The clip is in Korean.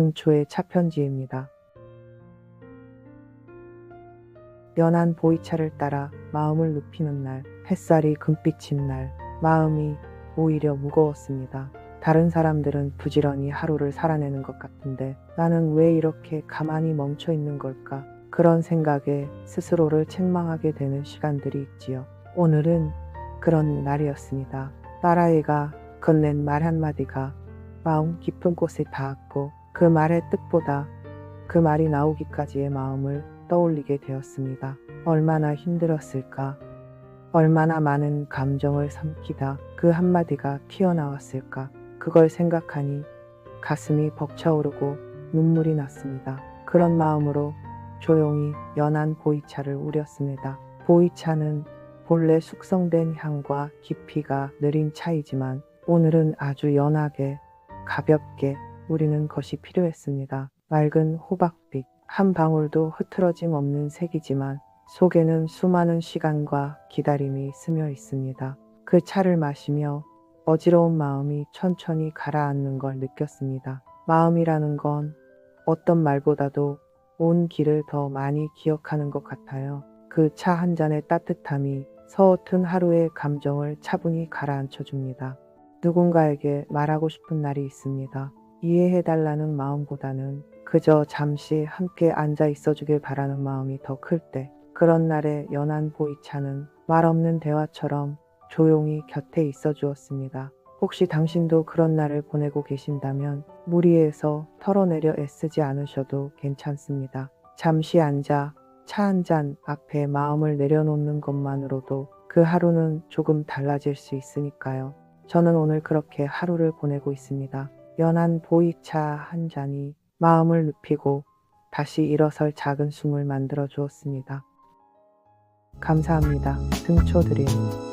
등초의 차편지입니다. 연한 보이차를 따라 마음을 눕히는 날, 햇살이 금빛인 날, 마음이 오히려 무거웠습니다. 다른 사람들은 부지런히 하루를 살아내는 것 같은데 나는 왜 이렇게 가만히 멈춰 있는 걸까? 그런 생각에 스스로를 책망하게 되는 시간들이 있지요. 오늘은 그런 날이었습니다. 딸아이가 건넨 말 한마디가 마음 깊은 곳에 닿았고 그 말의 뜻보다 그 말이 나오기까지의 마음을 떠올리게 되었습니다. 얼마나 힘들었을까? 얼마나 많은 감정을 삼키다 그 한마디가 튀어나왔을까? 그걸 생각하니 가슴이 벅차오르고 눈물이 났습니다. 그런 마음으로 조용히 연한 보이차를 우렸습니다. 보이차는 본래 숙성된 향과 깊이가 느린 차이지만 오늘은 아주 연하게 가볍게 우리는 것이 필요했습니다. 맑은 호박빛, 한 방울도 흐트러짐 없는 색이지만 속에는 수많은 시간과 기다림이 스며 있습니다. 그 차를 마시며 어지러운 마음이 천천히 가라앉는 걸 느꼈습니다. 마음이라는 건 어떤 말보다도 온 길을 더 많이 기억하는 것 같아요. 그 차 한 잔의 따뜻함이 서툰 하루의 감정을 차분히 가라앉혀 줍니다. 누군가에게 말하고 싶은 날이 있습니다. 이해해달라는 마음보다는 그저 잠시 함께 앉아 있어주길 바라는 마음이 더 클 때, 그런 날의 연한 보이차는 말 없는 대화처럼 조용히 곁에 있어 주었습니다. 혹시 당신도 그런 날을 보내고 계신다면 무리해서 털어내려 애쓰지 않으셔도 괜찮습니다. 잠시 앉아 차 한 잔 앞에 마음을 내려놓는 것만으로도 그 하루는 조금 달라질 수 있으니까요. 저는 오늘 그렇게 하루를 보내고 있습니다. 연한 보이차 한 잔이 마음을 눕히고 다시 일어설 작은 숨을 만들어 주었습니다. 감사합니다. 등초드림.